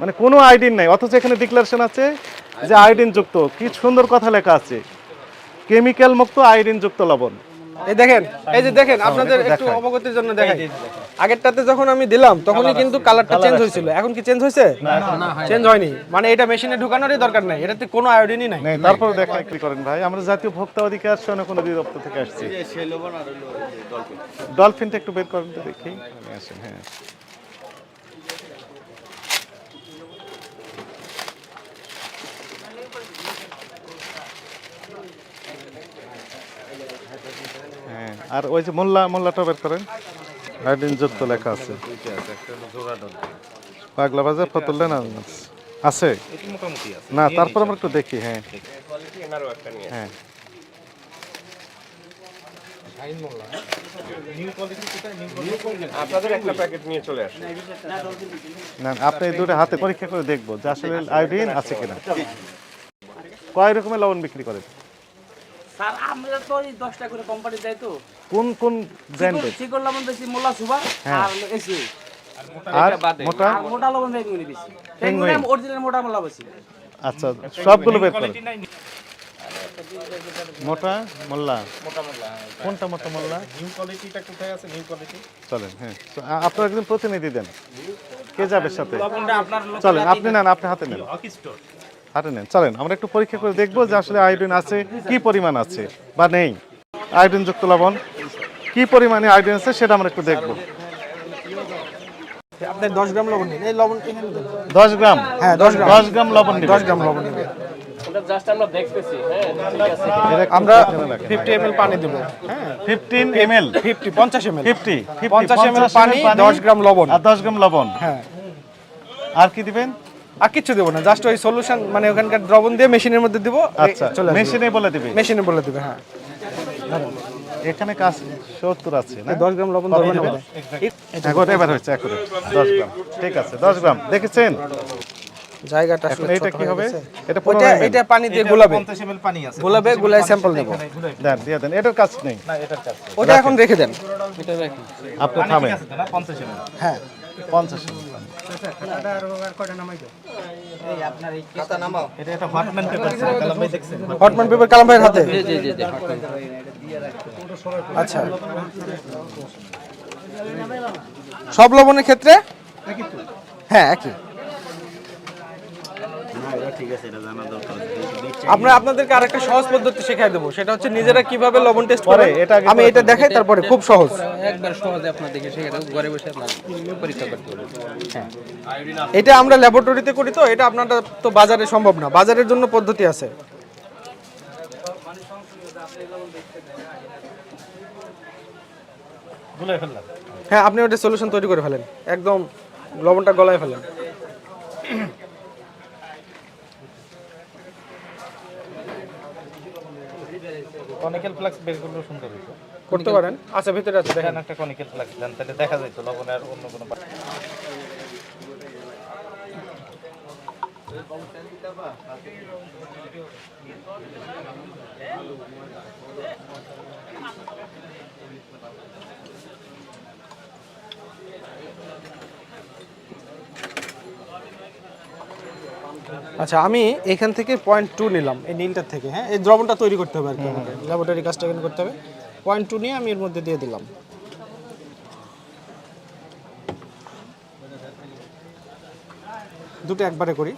মানে কোনো আইডিন নাই অথচ এখানে ডিক্লারেশন আছে যে আয়োডিন যুক্ত। কি সুন্দর কথা লেখা আছে। কেমিক্যাল মুক্ত আয়োডিন যুক্ত লবণ। এই দেখেন এই যে দেখেন আপনাদের একটু অবগতির জন্য দেখাই। আগেরটাতে যখন আমি দিলাম তখনই কিন্তু কালারটা চেঞ্জ হয়েছিল। এখন কি চেঞ্জ হয়েছে? চেঞ্জ হয়নি। মানে এটা মেশিনে ঢুকানোরই দরকার নাই। এটাতে কোনো আয়োডিনই নাই। নেই তারপর দেখা কি করেন ভাই। আমরা জাতীয় ভোক্তা অধিকার সনক অধিদপ্তর থেকে আসছি। ডলফিনটা একটু বের করেন তো দেখি। আসেন হ্যাঁ। আর ওই যে মোল্লা মোল্লাটা বের করেন। আয়োডিন যুক্ত লেখা আছে। পাগলা বাজার ফতুল্লা না আছে? না তারপর আমরা একটু দেখি হ্যাঁ। হ্যাঁ। না আপনি এই দুটো হাতে পরীক্ষা করে দেখব যে আসলে আয়োডিন আছে কিনা। কয় রকমের লবণ বিক্রি করেন? স্যার আমরা তো ওই দশটা করে কোম্পানি দেয় তো। কোন কোন ব্র্যান্ডের চিকন লবণ বেশি মোলা সুবা হ্যাঁ। আর এসি। আর মোটা মোটা? লবণ বেশি পেঙ্গুইন। অরিজিনাল মোটা মোলা বেশি আচ্ছা সবগুলো বের করেন মোটা মোল্লা? কোনটা মোটা মোল্লা? নিউ কোয়ালিটিটা কোথায় আছে? নিউ কোয়ালিটি চলেন হ্যাঁ। আপনার একজন প্রতিনিধি দেন। কে যাবে সাথে? চলেন আপনি নেন আপনি হাতে নেন। নেন চলেন আমরা একটু পরীক্ষা করে দেখব যে আসলে আয়োডিন আছে কি পরিমাণ আছে বা নেই। আয়োডিন যুক্ত লবণ কি পরিমাণে আয়োডিন আছে সেটা আমরা একটু দেখব। আপনি গ্রাম লবণ নিন এই লবণ এখানে দেন। দশ গ্রাম? হ্যাঁ দশ গ্রাম। দশ গ্রাম লবণ গ্রাম লবণ নেবেন। ওটা জাস্ট আমরা দেখতেছি হ্যাঁ ঠিক আছে। আমরা পানি দেবো। হ্যাঁ। ফিফটিন এম এল ফিফটি পঞ্চাশ এম ফিফটি পঞ্চাশ ml পানি, 10 গ্রাম লবণ। আর দশ গ্রাম লবণ। হ্যাঁ। আর কি দিবেন? আর কিচ্ছু দেবো না জাস্ট ওই সলিউশন মানে ওখানকার দ্রবণ দিয়ে মেশিনের মধ্যে দিব আচ্ছা চলে মেশিনে বলে দিবে? মেশিনে বলে দিবে হ্যাঁ। এখানে কাজ সত্তর আছে না? দশ গ্রাম লবণ ধরবেন দিবেন? এখন এবার হচ্ছে এখন দশ গ্রাম। ঠিক আছে দশ গ্রাম। দেখেছেন? জায়গাটা এটা কি হবে? এটা এটা পানি দিয়ে গোলাবে। পানি আছে। গোলাবে গোলায় স্যাম্পল নেব দেন দিয়ে দেন। এটার কাজ নেই। ওটা এখন রেখে দেন। আপনি থামেন। হ্যাঁ। পঞ্চাশ এটা একটা হটম্যান পেপার কালাম ভাই দেখছেন হটম্যান পেপার কালাম ভাইয়ের হাতে? আচ্ছা। সব লবণের ক্ষেত্রে? হ্যাঁ একই। আমরা আপনাদেরকে আরেকটা সহজ পদ্ধতি শেখাই দেবো। সেটা হচ্ছে নিজেরা কীভাবে লবণ টেস্ট করে এটা আমি এটা দেখাই তারপরে খুব সহজ। একবার সহজে আপনার দেখে শিখে দেবো। ঘরে বসে আপনার পরীক্ষা করতে হবে। এটা আমরা ল্যাবরেটরিতে করি তো এটা আপনারা তো বাজারে সম্ভব না। বাজারের জন্য পদ্ধতি আছে। হ্যাঁ আপনি ওটা সলিউশন তৈরি করে ফেলেন। একদম লবণটা গলায় ফেলেন। কনিক্যাল ফ্লাক্স বের করলেও সুন্দর হতো করতে পারেন। আচ্ছা ভিতরে আছে দেখেন। একটা কনিক্যাল ফ্লাক্স দেন তাহলে দেখা যেত লবণের অন্য কোনো আচ্ছা আমি এখান থেকে পয়েন্ট টু নিলাম এই নীলটার থেকে হ্যাঁ? এই দ্রবণটা তৈরি করতে হবে আর কি আমাকে। ল্যাবরেটরি কাজটা এখানে করতে হবে। পয়েন্ট টু নিয়ে আমি এর মধ্যে দিয়ে দিলাম। দুটো একবারে করি।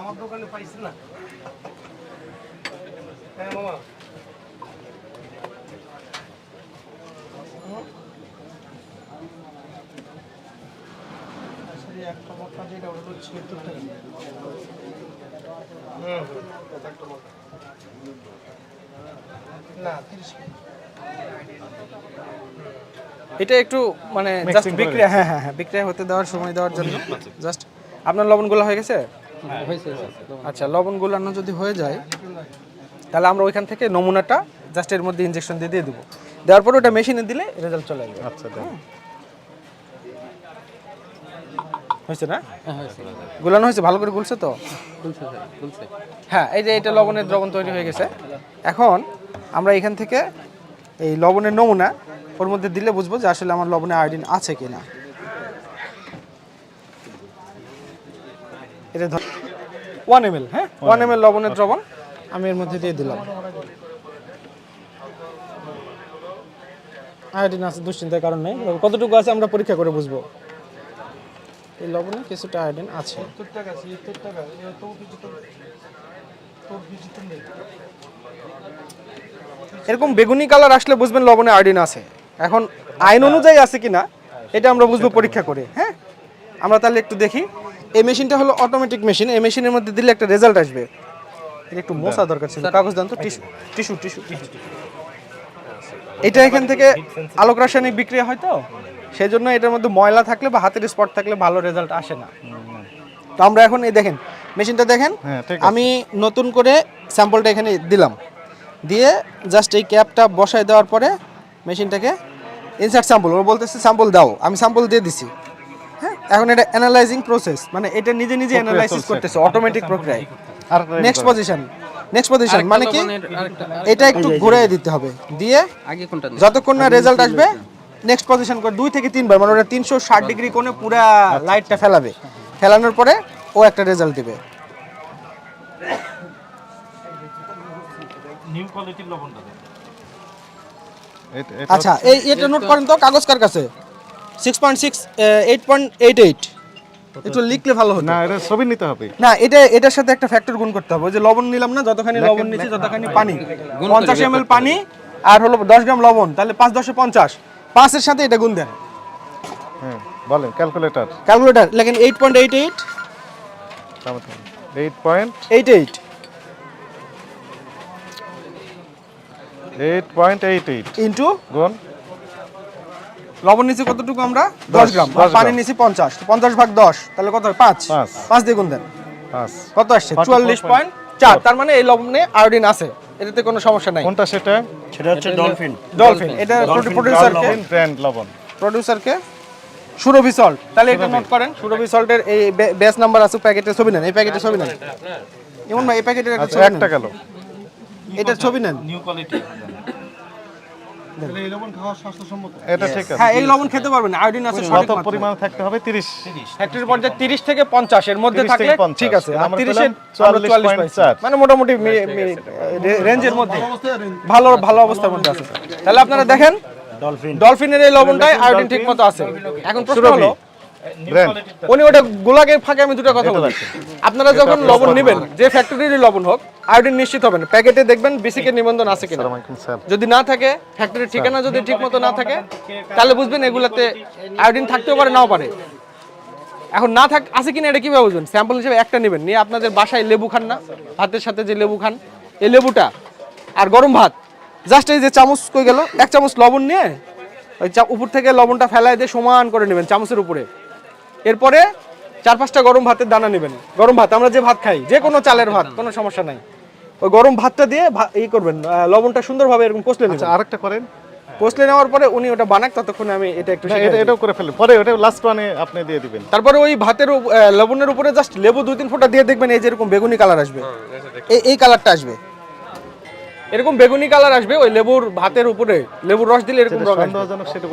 আমার দোকানে পাইছি না। হ্যাঁ মামা। একটা মক্কা যেটা ওটা হচ্ছে ছিয়াত্তর টাকা না তিরিশ এটা একটু মানে জাস্ট বিক্রিয়া হ্যাঁ হ্যাঁ হ্যাঁ বিক্রিয়া হতে দেওয়ার সময় দেওয়ার জন্য। জাস্ট আপনার লবণগুলো হয়ে গেছে? আচ্ছা লবণ। গুলানো যদি হয়ে যায় তাহলে আমরা ওইখান থেকে নমুনাটা জাস্ট এর মধ্যে ইনজেকশন দিয়ে দিয়ে দেবো। দেওয়ার পর ওটা মেশিনে দিলে রেজাল্ট চলে আসবে। আচ্ছা হয়েছে না? হ্যাঁ গুলানো হয়েছে ভালো করে গুলছে তো? হ্যাঁ এই যে এটা লবণের দ্রবণ তৈরি হয়ে গেছে। এখন আমরা এখান থেকে এই লবণের নমুনা ওর মধ্যে দিলে বুঝব যে আসলে আমার লবণে আয়োডিন আছে কিনা। এটা ধর ওয়ান এম এল হ্যাঁ ওয়ান এম এল লবণের দ্রবণ। আমি এর মধ্যে দিয়ে দিলাম। আয়োডিন আছে দুশ্চিন্তার কারণ নেই। কতটুকু আছে আমরা পরীক্ষা করে বুঝব। এই লবণে কিছুটা আয়োডিন আছে। এরকম বেগুনি কালার আসলে বুঝবেন লবণে আয়োডিন আছে। এখন আইন অনুযায়ী আছে কিনা এটা আমরা বুঝব পরীক্ষা করে হ্যাঁ? আমরা তাহলে একটু দেখি। এই মেশিনটা হলো অটোমেটিক মেশিন এই মেশিনের মধ্যে দিলে একটা রেজাল্ট আসবে। একটু মোছা দরকার ছিল কাগজ দান তো টিস্যু টিস্যু টিস্যু। এটা এখান থেকে আলোক রাসায়নিক বিক্রিয়া হয় তো? সেই জন্য এটার মধ্যে ময়লা থাকলে বা হাতের স্পট থাকলে ভালো রেজাল্ট আসে না। তো আমরা এখন এই দেখেন মেশিনটা দেখেন হ্যাঁ, আমি নতুন করে স্যাম্পলটা এখানে দিলাম। দিয়ে জাস্ট এই ক্যাপটা বসায় দেওয়ার পরে মেশিনটাকে ইনসার্ট স্যাম্পল ও বলতেছে স্যাম্পল দাও আমি স্যাম্পল দিয়ে দিছি। হ্যাঁ এখন এটা অ্যানালাইজিং প্রসেস মানে এটা নিজে নিজে অ্যানালাইসিস করতেছে অটোমেটিক প্রক্রিয়ায় আর নেক্সট পজিশন নেক্সট পজিশন মানে কি? এটা একটু ঘুরিয়ে দিতে হবে। দিয়ে আগে কোনটা যতক্ষণ না রেজাল্ট আসবে নেক্সট পজিশন করে দুই থেকে তিনবার মানে ওটা তিনশো ষাট ডিগ্রি কোণে পুরা লাইটটা ফেলাবে। ফেলানোর পরে ও একটা রেজাল্ট দিবে। নিউ কোয়ালিটির লবণটা দেন। এটা- এটা আচ্ছা এই এটা নোট করেন তো কাগজ কার কাছে? Six point six eight point eight eight একটু লিখলে ভালো হতো। না এটা ছবি নিতে হবে। না এটা এটার সাথে একটা ফ্যাক্টর গুণ করতে হবে। ওই যে লবণ নিলাম না যতখানি লবণ নিচ্ছি ততখানি পানি। পঞ্চাশ এম পানি আর হলো দশ গ্রাম লবণ তাহলে পাঁচ দশে পঞ্চাশ। পাঁচের সাথে এটা গুণ দেন। হ্যাঁ বলেন ক্যালকুলেটর ক্যালকুলেটার লেখেন eight point eight eight eight point eight eight eight point eight eight into গুণ। লবণ নিচে কতটুকু আমরা? দশ গ্রাম। আর 10 পানি নিচে পঞ্চাশ। পঞ্চাশ ভাগ দশ তাহলে কত পাঁচ। পাঁচ। দিয়ে গুণ দেন। কত আসছে? 44 চুয়াল্লিশ পয়েন্ট চার। তার মানে এই লবণে আয়োডিন আছে। এটাতে কোনো সমস্যা নাই। কোনটা সেটা? সেটা হচ্ছে ডলফিন। ডলফিন। এটা প্রডিউসারকে ব্র্যান্ড লবণ। প্রডিউসারকে সুরভি সল্ট তাহলে এটা নোট করেন। সুরভি সল্টের এই বেস নাম্বার আছে প্যাকেটের ছবি নেন। এই প্যাকেটের ছবি নেন। যেমন ভাই এই প্যাকেটের একটা আচ্ছা ছবি একটা নেন। গেল। এটার ছবি নেন। নিউ কোয়ালিটি এটা ঠিক আছে। হ্যাঁ এই লবণ খেতে পারবেন আয়োডিন আছে সঠিক পরিমাণ থাকতে হবে? 30 ফ্যাক্টরি পর্যায়ে 30 থেকে 50 এর মধ্যে থাকলে ঠিক আছে। আর 30 এর 44 মানে মোটামুটি রে- রেঞ্জের মধ্যে। ভালো ভালো অবস্থার মধ্যে আছে। তাহলে আপনারা দেখেন ডলফিন ডলফিনের এই লবণটাই আয়োডিন ঠিক মতো আছে। এখন প্রশ্ন হলো উনি ওটা গোলাগের ফাঁকে আমি দুটো কথা বলি আপনারা যখন লবণ নেবেন যে ফ্যাক্টরির লবণ হোক আয়োডিন নিশ্চিত হবেন। প্যাকেটে দেখবেন বেসিক নিবন্ধন আছে কিনা। যদি না থাকে ফ্যাক্টরির ঠিকানা যদি ঠিক মতো না থাকে তাহলে বুঝবেন এগুলাতে আয়োডিন থাকতেও পারে নাও পারে। এখন না থাক আছে কিনা এটা কীভাবে বুঝবেন? স্যাম্পল হিসেবে একটা নেবেন। নিয়ে আপনাদের বাসায় লেবু খান না ভাতের সাথে যে লেবু খান এই লেবুটা আর গরম ভাত। জাস্ট এই যে চামচ কই গেল? এক চামচ লবণ নিয়ে ওই উপর থেকে লবণটা ফেলায় দিয়ে সমান করে নেবেন চামচের উপরে। এরপরে চার পাঁচটা গরম ভাতের দানা নেবেন। গরম ভাত আমরা যে ভাত খাই যে কোনো চালের ভাত কোনো সমস্যা নাই। ওই গরম ভাতটা দিয়ে ভা- ই করবেন লবণটা সুন্দরভাবে এরকম কষলে আচ্ছা নেবেন। আরেকটা করেন। কষলে নেওয়ার পরে উনি ওটা বানাক ততক্ষণে আমি এটা একটু এটা এটাও করে ফেলেন। পরে ওটা লাস্ট ওয়ানে আপনি দিয়ে দিবেন। তারপরে ওই ভাতের লবণের উপরে জাস্ট লেবু দুই তিন ফোঁটা দিয়ে দেখবেন এই যে এরকম বেগুনি কালার আসবে। এই এই কালারটা আসবে। এরকম বেগুনি কালার আসবে ওই লেবুর ভাতের উপরে লেবুর রস দিলে এরকম রং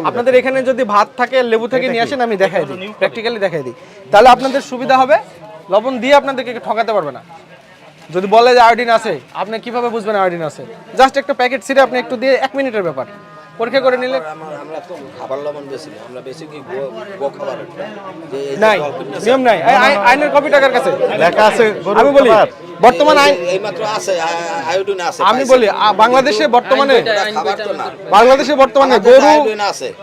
আপনাদের এখানে যদি ভাত থাকে লেবু থেকে নিয়ে আসেন আমি দেখাই দিই প্র্যাকটিক্যালি দেখাই দিই। তাহলে আপনাদের সুবিধা হবে লবণ দিয়ে আপনাদেরকে ঠকাতে পারবে না। যদি বলে যে আয়োডিন আছে আপনি কীভাবে বুঝবেন আয়োডিন আছে? জাস্ট একটা প্যাকেট ছিঁড়ে আপনি একটু দিয়ে এক মিনিটের ব্যাপার। পরীক্ষা করে নিলে আমার আমরা তো খাবার লবণ বেশি আমরা বেশি কি গো- গো খাবার যে এই যে নাই নিয়ম নাই। আই- আই- আইনের কপি টাকার কাছে। লেখা আছে আমি বলি। বর্তমান আইন এইমাত্র আছে আয়োডিন আছে আমি বলি বাংলাদেশে বর্তমানে বাংলাদেশে বর্তমানে গরু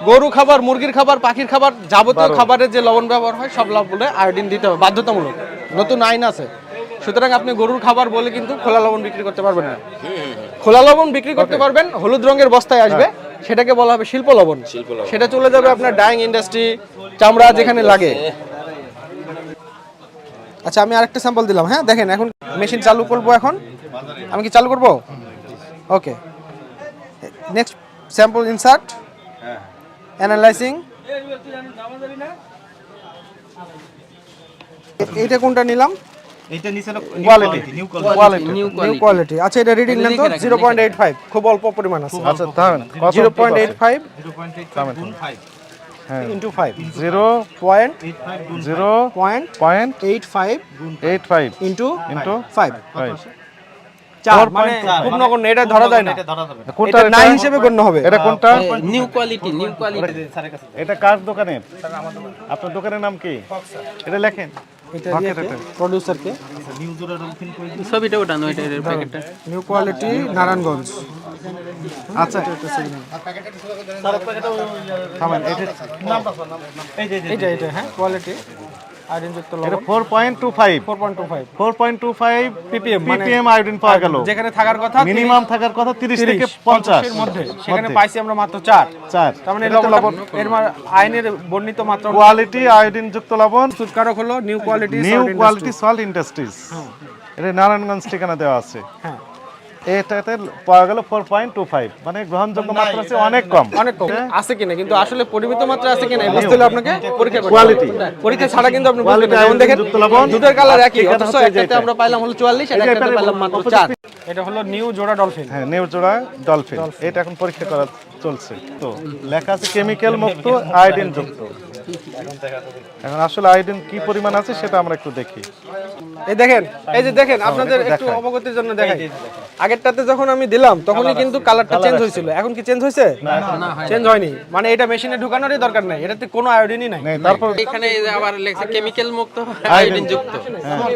গরু খাবার মুরগির খাবার পাখির খাবার যাবতীয় খাবারের যে লবণ ব্যবহার হয় সব লবণে আয়োডিন দিতে হবে। বাধ্যতামূলক। নতুন আইন আছে। সুতরাং আপনি গরুর খাবার বলে কিন্তু খোলা লবণ বিক্রি করতে পারবেন না। খোলা লবণ বিক্রি করতে পারবেন হলুদ রঙের বস্তায় আসবে। সেটাকে বলা হবে শিল্প লবণ। শিল্প লবণ। সেটা চলে যাবে আপনার ডাইং ইন্ডাস্ট্রি চামড়া যেখানে লাগে। আচ্ছা আমি আরেকটা স্যাম্পল দিলাম। হ্যাঁ দেখেন এখন মেশিন চালু করব এখন? আমি কি চালু করব? Okay. Next sample insert analysing এইটা কোনটা নিলাম? এটা নিচে quality new quality new quality আচ্ছা জিরো পয়েন্ট এইট ফাইভ খুব অল্প পরিমাণ আছে। আচ্ছা তাহলে 0.85 0.85 into five zero point zero point point eight five eight five into into five five চার মানে খুব নগণ্য এটা ধরা যায় না। এটা ধরা যাবে না। কোনটা? নাই হিসেবে গণ্য হবে। এটা কোনটা? নিউ কোয়ালিটি নিউ কোয়ালিটি এটা কার দোকানের? আপনার দোকানের নাম কি? এটা লেখেন। এটা। প্রডিউসারকে। ছবিটা ওঠানো এটার প্যাকেটটা নিউ কোয়ালিটি নারায়ণগঞ্জ আচ্ছা এটা এটা হ্যাঁ কোয়ালিটি আয়োডিন এটা ppm মানে আয়োডিন পাওয়া গেল। যেখানে থাকার কথা মিনিমাম থাকার কথা তিরিশ থেকে পঞ্চাশ এর মধ্যে। সেখানে পাইছি আমরা মাত্র চার। চার। তার মানে লবণ। এর বর্ণিত মাত্রা কোয়ালিটি আয়োডিন যুক্ত লবণ। সুৎকারক হলো new quality new quality salt industries এটা নারায়ণগঞ্জ ঠিকানা দেওয়া আছে। হ্যাঁ। এটাতে পাওয়া গেল ফোর পয়েন্ট টু ফাইভ মানে গ্রহণযোগ্য মাত্রা আছে অনেক কম। অনেক কম। আছে কিনা? কিন্তু আসলে পরিমিত মাত্রা আছে কিনা বুঝতে হলে আপনাকে পরীক্ষা করতে Quality. পরীক্ষা ছাড়া কিন্তু আপনি বুঝবেন Quality দেখেন দুধের কালার একই অথচ একটাতে আমরা পাইলাম হলো 44 আর একটাতে পাইলাম মাত্র 4 এটা হলো নিউ জোড়া ডলফিন হ্যাঁ নেউজোড়া ডলফিন এটা এখন পরীক্ষা করা চলছে। তো লেখা আছে কেমিক্যাল মুক্ত আয়োডিন যুক্ত। এখন আসলে আয়োডিন কি পরিমাণ আছে সেটা আমরা একটু দেখি। এই দেখেন এই যে দেখেন আপনাদের একটু অবগতির জন্য দেখাই। আগেরটাতে যখন আমি দিলাম তখনই কিন্তু কালারটা চেঞ্জ হয়েছিল। এখন কি চেঞ্জ হয়েছে? চেঞ্জ হয়নি। মানে এটা মেশিনে ঢুকানোরই দরকার নাই। এটাতে কোনো আয়োডিনই নাই। তারপর এখানে আবার লেখছে কেমিক্যাল মুক্ত আয়োডিন যুক্ত।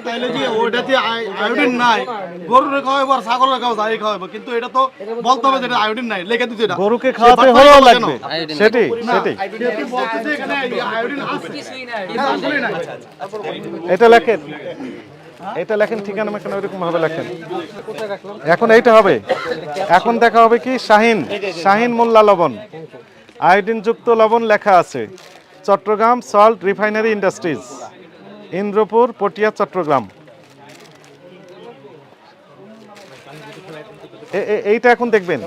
তাইলে যে ওইটাতে আই- আয়োডিন নাই। গরুর খাওয়াবো আর ছাগলের খাওয়া যাই খাওয়াবো কিন্তু এটা তো বলতে হবে যে এটা আয়োডিন নাই। লেখা দিতে এটা। গরুকে খাওয়াতে বাটপারি লাগবে। এটা লেখেন। এটা লেখেন ঠিকানা মেখানে ওইরকম ভাবে লেখেন। এখন এইটা হবে। এখন দেখা হবে কি? শাহিন শাহিন মোল্লা লবণ। আয়োডিন যুক্ত লবণ লেখা আছে। Chittagong salt refinery industries Indrapur Patiya Chittagong. এইটা এখন দেখবেন।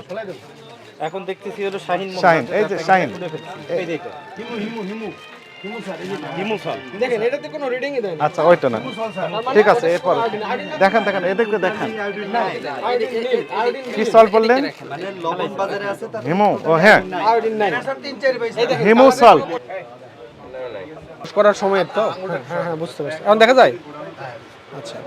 এখন দেখতেছি হলো শাহিন মোল্লা। শাহিন এই যে শাহিন। এই যে এটা। দেখেন এটাতে কোনো রিডিংই দেয় আচ্ছা ওইটা না। ঠিক আছে এরপর দেখান দেখান এদেরকে দেখান। কি সল্ট বললেন হিমু ও হ্যাঁ। আয়োডিন নাই। করার সময়ের তো? হ্যাঁ হ্যাঁ হ্যাঁ বুঝতে পারছি। এখন দেখা যায়? আচ্ছা।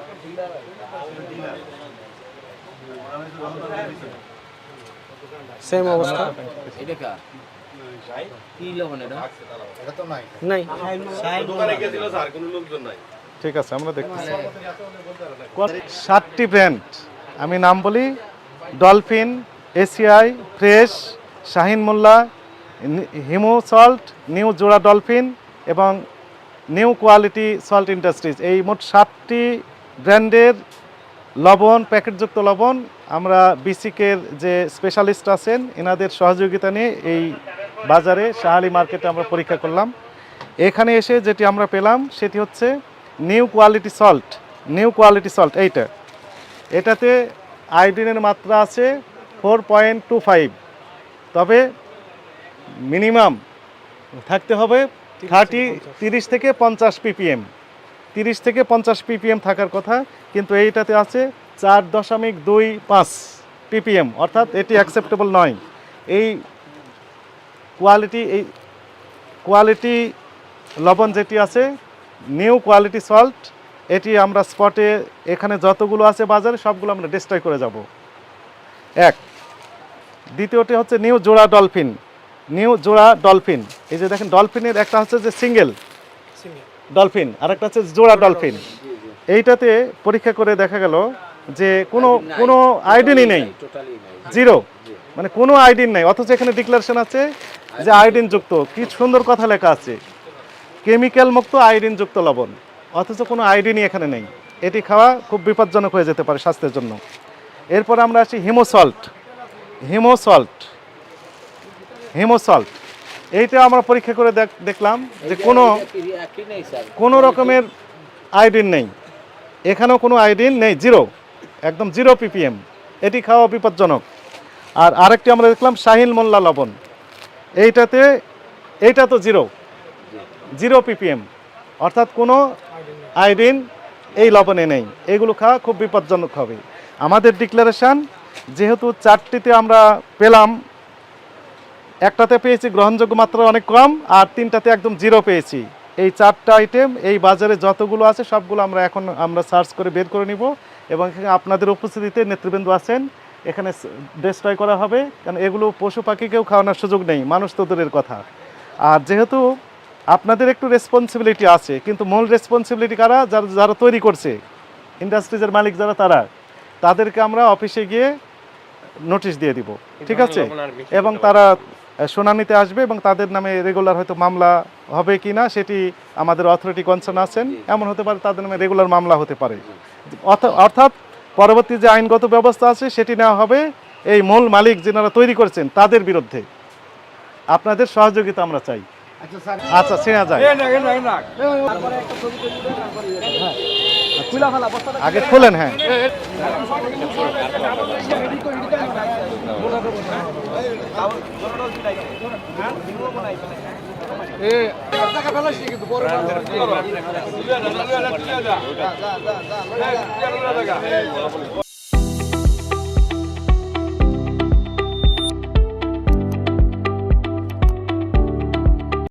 সেম অবস্থা? ঠিক আছে আমরা দেখতেছি। সাতটি ব্র্যান্ড। আমি নাম বলি dolphin ACI fresh Shahin Molla Himu salt new জোড়া ডলফিন এবং নিউ কোয়ালিটি সল্ট ইন্ডাস্ট্রিজ। এই মোট সাতটি ব্র্যান্ডের লবণ প্যাকেটযুক্ত লবণ আমরা বিসিকের যে স্পেশালিস্ট আছেন এনাদের সহযোগিতা নিয়ে এই বাজারে শাহালি মার্কেটে আমরা পরীক্ষা করলাম। এখানে এসে যেটি আমরা পেলাম, সেটি হচ্ছে new quality salt new quality salt এইটা। এটাতে আয়োডিনের মাত্রা আছে ফোর পয়েন্ট টু ফাইভ তবে মিনিমাম থাকতে হবে থার্টি তিরিশ থেকে পঞ্চাশ পিপিএম তিরিশ থেকে পঞ্চাশ পিপিএম থাকার কথা, কিন্তু এইটাতে আছে চার দশমিক দুই পাঁচ পিপিএম অর্থাৎ এটি অ্যাকসেপ্টেবল নয়। এই কোয়ালিটি এই কোয়ালিটি লবণ যেটি আছে নিউ কোয়ালিটি সল্ট এটি আমরা স্পটে এখানে যতগুলো আছে বাজারে সবগুলো আমরা ডিস্ট্রয় করে যাব। এক। দ্বিতীয়টি হচ্ছে নিউ জোড়া ডলফিন নিউ জোড়া ডলফিন এই যে দেখেন ডলফিনের একটা হচ্ছে যে সিঙ্গেল ডলফিন আর একটা হচ্ছে জোড়া ডলফিন এইটাতে পরীক্ষা করে দেখা গেল যে কোনো কোনো আইডিনই নেই। জিরো মানে কোনো আইডিন নেই অথচ এখানে ডিক্লারেশন আছে যে আয়োডিন যুক্ত কি সুন্দর কথা লেখা আছে। কেমিক্যাল মুক্ত আয়োডিন যুক্ত লবণ। অথচ কোনো আয়োডিনই এখানে নেই। এটি খাওয়া খুব বিপজ্জনক হয়ে যেতে পারে স্বাস্থ্যের জন্য। এরপর আমরা আসি হিমোসল্ট। হিমোসল্ট। হিমোসল্ট। এইটা আমরা পরীক্ষা করে দেখ- দেখলাম যে কোনো কোনো রকমের আয়োডিন নেই। এখানেও কোনো আয়োডিন নেই, জিরো। একদম জিরো পিপিএম। এটি খাওয়া বিপজ্জনক। আর আরেকটি আমরা দেখলাম শাহিন মোল্লা লবণ। এইটাতে, এইটা তো জিরো। Zero PPM. অর্থাৎ কোনো আয়োডিন এই লবণে নেই। এগুলো খাওয়া খুব বিপজ্জনক হবে। আমাদের ডিক্লারেশন, যেহেতু চারটিতে আমরা পেলাম, একটাতে পেয়েছি গ্রহণযোগ্য মাত্রা অনেক কম, আর তিনটাতে একদম জিরো পেয়েছি। এই চারটা আইটেম এই বাজারে যতগুলো আছে, সবগুলো আমরা এখন আমরা সার্চ করে বের করে নিব এবং আপনাদের উপস্থিতিতে নেতৃবৃন্দ আছেন। এখানে ডিস্ট্রয় করা হবে কারণ এগুলো পশু পাখিকেও খাওয়ানোর সুযোগ নেই মানুষ তো দূরের কথা। আর যেহেতু আপনাদের একটু রেসপন্সিবিলিটি আছে কিন্তু মূল রেসপন্সিবিলিটি কারা? যারা যারা তৈরি করছে ইন্ডাস্ট্রিজের মালিক যারা তারা তাদেরকে আমরা অফিসে গিয়ে নোটিশ দিয়ে দিব ঠিক আছে? এবং তারা শুনানিতে আসবে এবং তাদের নামে রেগুলার হয়তো মামলা হবে কি না সেটি আমাদের অথরিটি কনসার্ন আছেন। এমন হতে পারে তাদের নামে রেগুলার মামলা হতে পারে। অর্থ- অর্থাৎ পরবর্তী যে আইনগত ব্যবস্থা আছে সেটি নেওয়া হবে। এই মূল মালিক যেনারা তৈরি করেছেন তাদের বিরুদ্ধে। আপনাদের সহযোগিতা আমরা চাই। আচ্ছা ছেড়া যায়। আগে খোলেন হ্যাঁ। এ